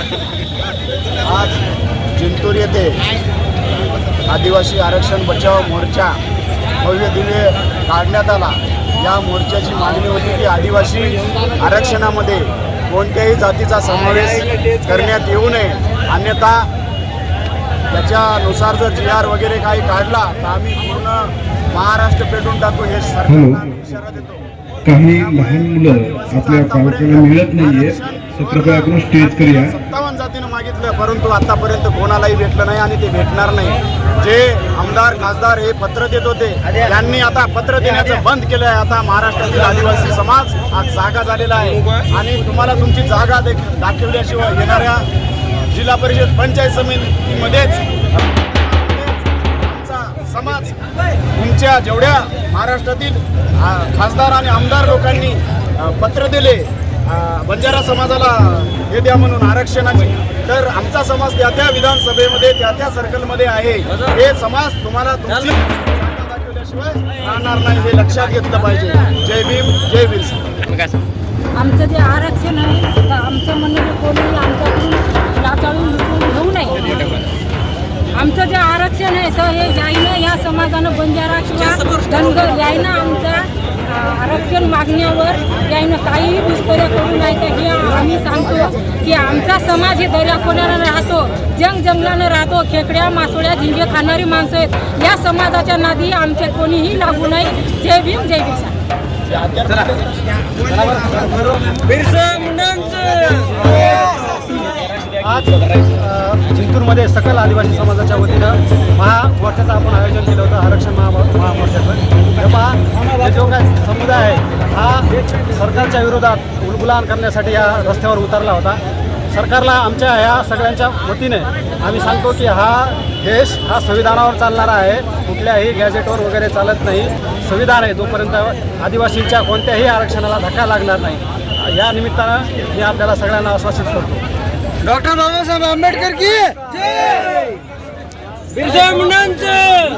आज जिंतूर येथे आदिवासी आरक्षण बचाव मोर्चा भव्य दिव्य काढण्यात आला. या मोर्चाची मागणी होती की आदिवासी आरक्षणामध्ये कोणत्याही जातीचा समावेश करण्यात येऊ नये. अन्यथा त्याच्यानुसार जर जी आर वगैरे काही काढला तर आम्ही पूर्ण महाराष्ट्र पेटून टाकू हे सरकारला आम्ही इशारा देतो. काही लहान मुलं आपल्या पालकांना मिळत नाहीये. कृपया करून स्टेज सत्तावन्न जातीनं मागितलं परंतु आतापर्यंत कोणालाही भेटलं नाही आणि ते भेटणार नाही. जे आमदार खासदार हे पत्र देत होते त्यांनी आता पत्र देण्याचं बंद केलं आहे आता महाराष्ट्रातील आदिवासी समाज हा जागा झालेला आहे. आणि तुम्हाला तुमची जागा दाखवल्याशिवाय येणाऱ्या जिल्हा परिषद पंचायत समितीमध्येच समाज तुमच्या जेवढ्या महाराष्ट्रातील खासदार आणि आमदार लोकांनी पत्र दिले बंजारा समाजाला हे द्या म्हणून आरक्षणाची तर आमचा समाज त्या त्या विधानसभेमध्ये त्या त्या सर्कलमध्ये आहे. हे समाज तुम्हाला तुमची दाखवल्याशिवाय राहणार नाही हे लक्षात घेतलं पाहिजे. जय भीम जय भीम आमचं जे आरक्षण आहे तर आमचं म्हणणं कोणी आमच्याकडून लाचाळून लुटून घेऊ नये. आमचं जे आरक्षण आहे तर हे यायनं या समाजानं बंजारा किंवा धनगर यायनं आमच्या मागण्यावर यानं काहीही दुष्कार्य करू नाही तर हे आम्ही सांगतो की आमचा समाज हे दर्याखोऱ्यानं राहतो. जंग जंगलानं राहतो. खेकड्या मासोळ्या झिंगे खाणारी माणसं आहेत. या समाजाच्या नादी आमचे कोणीही लागू नाही जय भीम जय भीम. आज जिंतूरमध्ये सकल आदिवासी समाजाच्या वतीनं महामोर्चाचं आपण आयोजन केलं होतं. आरक्षण महा महामोर्चाचं. तेव्हा जो काय समुदाय आहे हा सरकारच्या विरोधात उलगुलान करण्यासाठी या रस्त्यावर उतरला होता. सरकारला आमच्या ह्या सगळ्यांच्या वतीने आम्ही सांगतो की हा देश हा संविधानावर चालणारा आहे. कुठल्याही गॅजेटवर वगैरे चालत नाही. संविधान आहे जोपर्यंत आदिवासींच्या कोणत्याही आरक्षणाला धक्का लागणार नाही. या निमित्तानं मी आपल्याला सगळ्यांना आश्वासित करतो. डॉक्टर बाबासाहेब आंबेडकर की? बिरसा मुंडांचं!